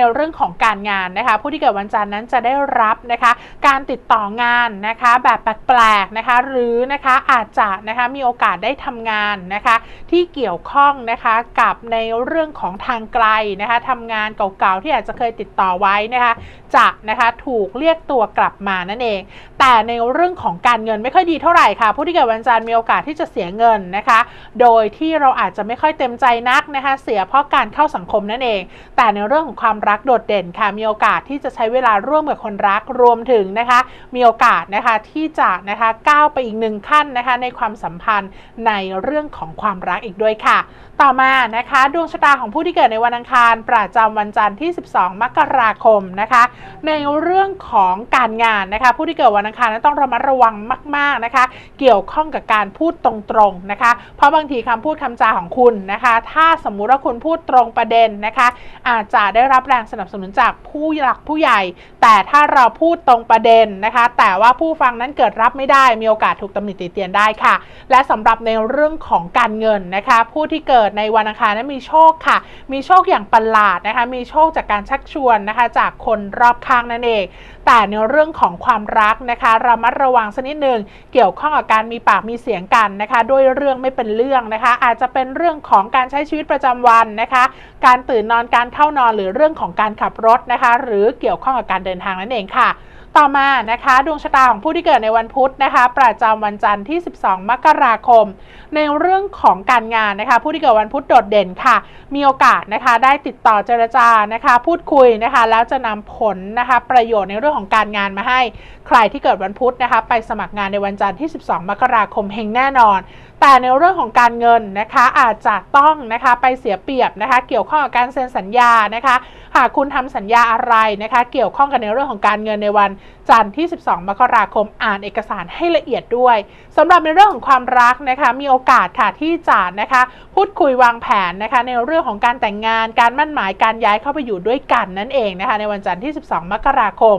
ในเรื่องของการงานนะคะ ผู้ที่เกิดวันจันทร์นั้นจะได้รับนะคะการติดต่องานนะคะแบบแปลกๆนะคะหรือนะคะอาจจะนะคะมีโอกาสได้ทำงานนะคะที่เกี่ยวข้องนะคะกับในเรื่องของทางไกลนะคะทำงานเก่าๆที่อาจจะเคยติดต่อไว้นะคะจะนะคะถูกเรียกตัวกลับมานั่นเอง แต่ในเรื่องของการเงินไม่ค่อยดีเท่าไหร่ค่ะ ผู้ที่เกิดวันจันทร์มีโอกาสที่จะเสียเงินนะคะ โดยที่เราอาจจะไม่ค่อยเต็มใจนักนะคะเสียเพราะการเข้าสังคมนั่นเอง แต่ในเรื่องของความรักโดดเด่นค่ะ มีโอกาสที่จะใช้เวลาร่วมกับคนรักรวมถึงนะคะ มีโอกาสนะคะที่จะนะคะก้าวไปอีกหนึ่งขั้นนะคะในความสัมพันธ์ในเรื่องของความรักอีกด้วยค่ะ ต่อมานะคะดวงชะตาของผู้ที่เกิดในวันอังคาร ประจำวันจันทร์ที่ 12 มกราคมนะคะ ในเรื่องของการงานนะคะ ผู้ที่เกิดวันอังคารนั้นต้องระมัดระวังมาก ๆนะคะ เกี่ยวข้องกับการพูดตรงๆนะคะ เพราะบางทีคำพูดคำจาของคุณนะคะ ถ้าสมมุติว่าคุณพูดตรงประเด็นนะคะ อาจจะได้รับแรงสนับสนุนจากผู้หลักผู้ใหญ่ แต่ถ้าเราพูดตรงประเด็นนะคะ แต่ว่าผู้ฟังนั้นเกิดรับไม่ได้มีโอกาสถูกตำหนิติเตียนได้ค่ะ และสำหรับในเรื่องของการเงินนะคะ ผู้ที่เกิดในวันอังคารนั้นมีโชคค่ะ มีโชคอย่างประหลาดนะคะ มีโชคจากการชักชวนนะคะ จากคนรอบข้างนั่นเอง แต่ในเรื่องของความรักนะคะระมัดระวังสักนิดหนึ่งเกี่ยวข้องกับการมีปากมีเสียงกันนะคะด้วยเรื่องไม่เป็นเรื่องนะคะ อาจจะเป็นเรื่องของการใช้ชีวิตประจำวันนะคะ การตื่นนอนการเข้านอนหรือเรื่องของการขับรถนะคะ หรือเกี่ยวข้องกับการเดินทางนั่นเองค่ะ ต่อมานะคะดวงชะตาของผู้ที่เกิดในวันพุธนะคะ ประจำวันจันทร์ที่ 12 มกราคม ในเรื่องของการงานนะคะ ผู้ที่เกิดวันพุธโดดเด่นค่ะ มีโอกาสนะคะได้ติดต่อเจรจานะคะ พูดคุยนะคะ แล้วจะนำผลนะคะประโยชน์ในเรื่องของการงานมาให้ ใครที่เกิดวันพุธนะคะ ไปสมัครงานในวันจันทร์ที่ 12 มกราคมเฮงแน่นอน แต่ในเรื่องของการเงินนะคะอาจจะต้องนะคะไปเสียเปรียบนะคะเกี่ยวข้องกับการเซ็นสัญญานะคะหากคุณทำสัญญาอะไรนะคะเกี่ยวข้องกันในเรื่องของการเงินในวันจันทร์ที่ 12 มกราคมอ่านเอกสารให้ละเอียดด้วยสำหรับในเรื่องของความรักนะคะมีโอกาสค่ะที่จะนะคะพูดคุยวางแผนนะคะในเรื่องของการแต่งงานการมั่นหมายการย้ายเข้าไปอยู่ด้วยกันนั่นเองนะคะในวันจันทร์ที่ 12 มกราคม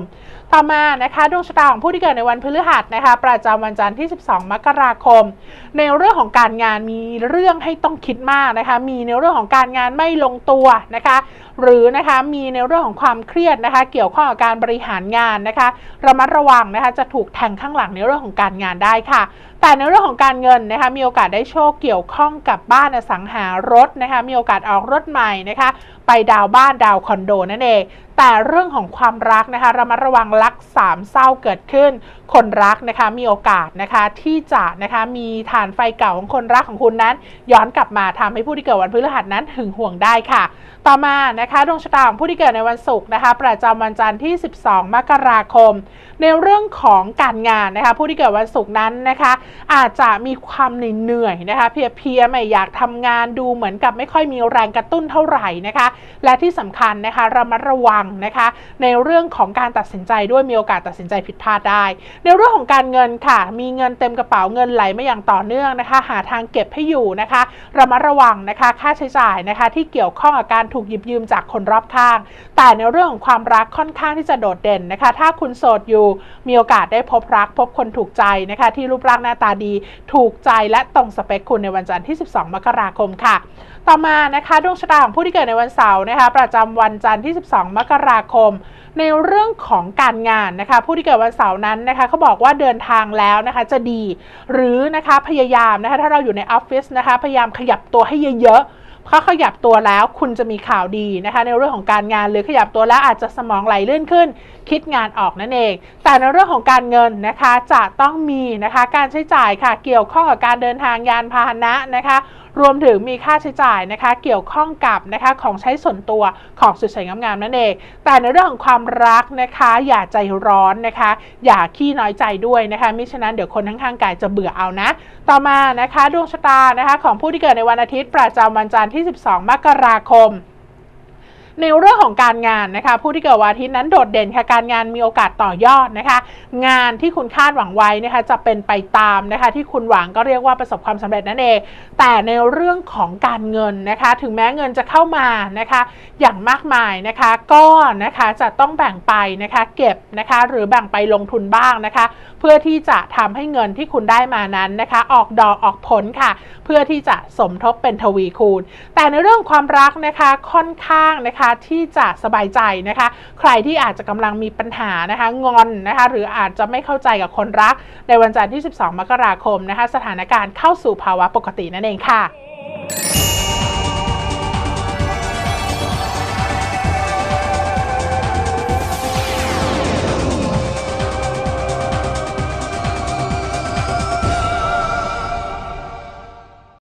ต่อมานะคะดวงชะตาของผู้ที่เกิดในวันพฤหัสนะคะประจำวันจันทร์ที่ 12 มกราคม ในเรื่องรื่องของการงานมีเรื่องให้ต้องคิดมากนะคะ มีในเรื่องของการงานไม่ลงตัวนะคะ หรือนะคะมีในเรื่องของความเครียดนะคะ เกี่ยวข้องกับการบริหารงานนะคะ ระมัดระวังนะคะจะถูกแทงข้างหลังในเรื่องของการงานได้ค่ะแต่ในเรื่องของการเงินนะคะมีโอกาสได้โชคเกี่ยวข้องกับบ้านอสังหารถนะคะมีโอกาสออกรถใหม่นะคะ ไปดาวบ้านดาวคอนโดนั่นเอง แต่เรื่องของความรักนะคะระมัดระวังรักสามเศร้าเกิดขึ้น คนรักนะคะมีโอกาสนะคะที่จะนะคะมีฐานไฟเก่าของคนรักของคุณนั้น ย้อนกลับมาทำให้ผู้ที่เกิดวันพฤหัสนั้นหึงหวงได้ค่ะ ต่อมานะคะดวงชะตาของผู้ที่เกิดในวันศุกร์นะคะ ประจำวันจันทร์ที่ 12 มกราคม ในเรื่องของการงานนะคะ ผู้ที่เกิดวันศุกร์นั้นนะคะ อาจจะมีความเหนื่อยนะคะ เพลียไม่อยากทำงานดูเหมือนกับไม่ค่อยมีแรงกระตุ้นเท่าไหร่นะคะ และที่สำคัญนะคะระมัดระวังนะคะ ในเรื่องของการตัดสินใจด้วยมีโอกาสตัดสินใจผิดพลาดได้ ในเรื่องของการเงินค่ะ มีเงินเต็มกระเป๋าเงินไหลมาอย่างต่อเนื่องนะคะ หาทางเก็บให้อยู่นะคะระมัดระวังนะคะ ค่าใช้จ่ายนะคะ ที่เกี่ยวข้องกับการถูกหยิบยืมจากคนรอบข้าง แต่ในเรื่องของความรักค่อนข้างที่จะโดดเด่นนะคะ ถ้าคุณโสดอยู่มีโอกาสได้พบรัก พบคนถูกใจนะคะ ที่รูปร่างหน้าตาดี ถูกใจและตรงสเปคคุณในวันจันทร์ที่ 12 มกราคมค่ะ ต่อมานะคะดวงชะตาของผู้ที่เกิดในวันเสาร์นะคะ ประจำวันจันทร์ที่ 12 มกราคม ในเรื่องของการงานนะคะ ผู้ที่เกิดวันเสาร์นั้นนะคะเขาบอกว่าเดินทางแล้วนะคะจะดี หรือนะคะพยายามนะคะถ้าเราอยู่ในออฟฟิศนะคะพยายามขยับตัวให้เยอะๆถ้าขยับตัวแล้วคุณจะมีข่าวดีนะคะ ในเรื่องของการงานหรือขยับตัวแล้วอาจจะสมองไหลลื่นขึ้น คิดงานออกนั่นเอง แต่ในเรื่องของการเงินนะคะจะต้องมีนะคะการใช้จ่ายค่ะเกี่ยวข้องกับการเดินทางยานพาหนะนะคะรวมถึงมีค่าใช้จ่ายนะคะเกี่ยวข้องกับนะคะของใช้ส่วนตัวของสุดสวยงามๆนั่นเอง แต่ในเรื่องของความรักนะคะ อย่าใจร้อนนะคะ อย่าขี้น้อยใจด้วยนะคะมิฉะนั้นเดี๋ยวคนข้างๆกายจะเบื่อเอานะ ต่อมานะคะดวงชะตานะคะของผู้ที่เกิดในวันอาทิตย์ประจำวันจันทร์ที่ 12 มกราคม ในเรื่องของการงานนะคะ ผู้ที่เกิดวันอาทิตย์นั้นโดดเด่นค่ะการงานมีโอกาสต่อยอดนะคะ งานที่คุณคาดหวังไว้นะคะจะเป็นไปตามนะคะ ที่คุณหวังก็เรียกว่าประสบความสำเร็จนั่นเอง แต่ในเรื่องของการเงินนะคะ ถึงแม้เงินจะเข้ามานะคะ อย่างมากมายนะคะ ก็นะคะจะต้องแบ่งไปนะคะเก็บนะคะ หรือแบ่งไปลงทุนบ้างนะคะ เพื่อที่จะทำให้เงินที่คุณได้มานั้นนะคะ ออกดอกออกผลค่ะ เพื่อที่จะสมทบเป็นทวีคูณ แต่ในเรื่องความรักนะคะค่อนข้างนะคะที่จะสบายใจนะคะ ใครที่อาจจะกำลังมีปัญหานะคะงอนนะคะหรืออาจจะไม่เข้าใจกับคนรัก ในวันจันทร์ที่ 12 มกราคมนะคะสถานการณ์เข้าสู่ภาวะปกตินั่นเองค่ะ